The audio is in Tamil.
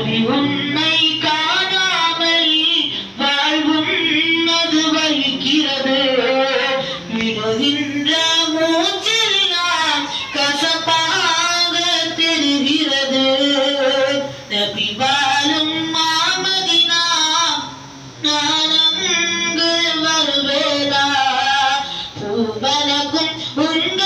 அது உன்னை காணாமல் வாழ்வும் அது வலிக்கிறது. விடுகின்ற மூச்செல்லாம் கசப்பாக தெரிகிறது. நபி வாழும் மாமதினா நான் அங்கு வருவேனா? பூவனக்கும் உன்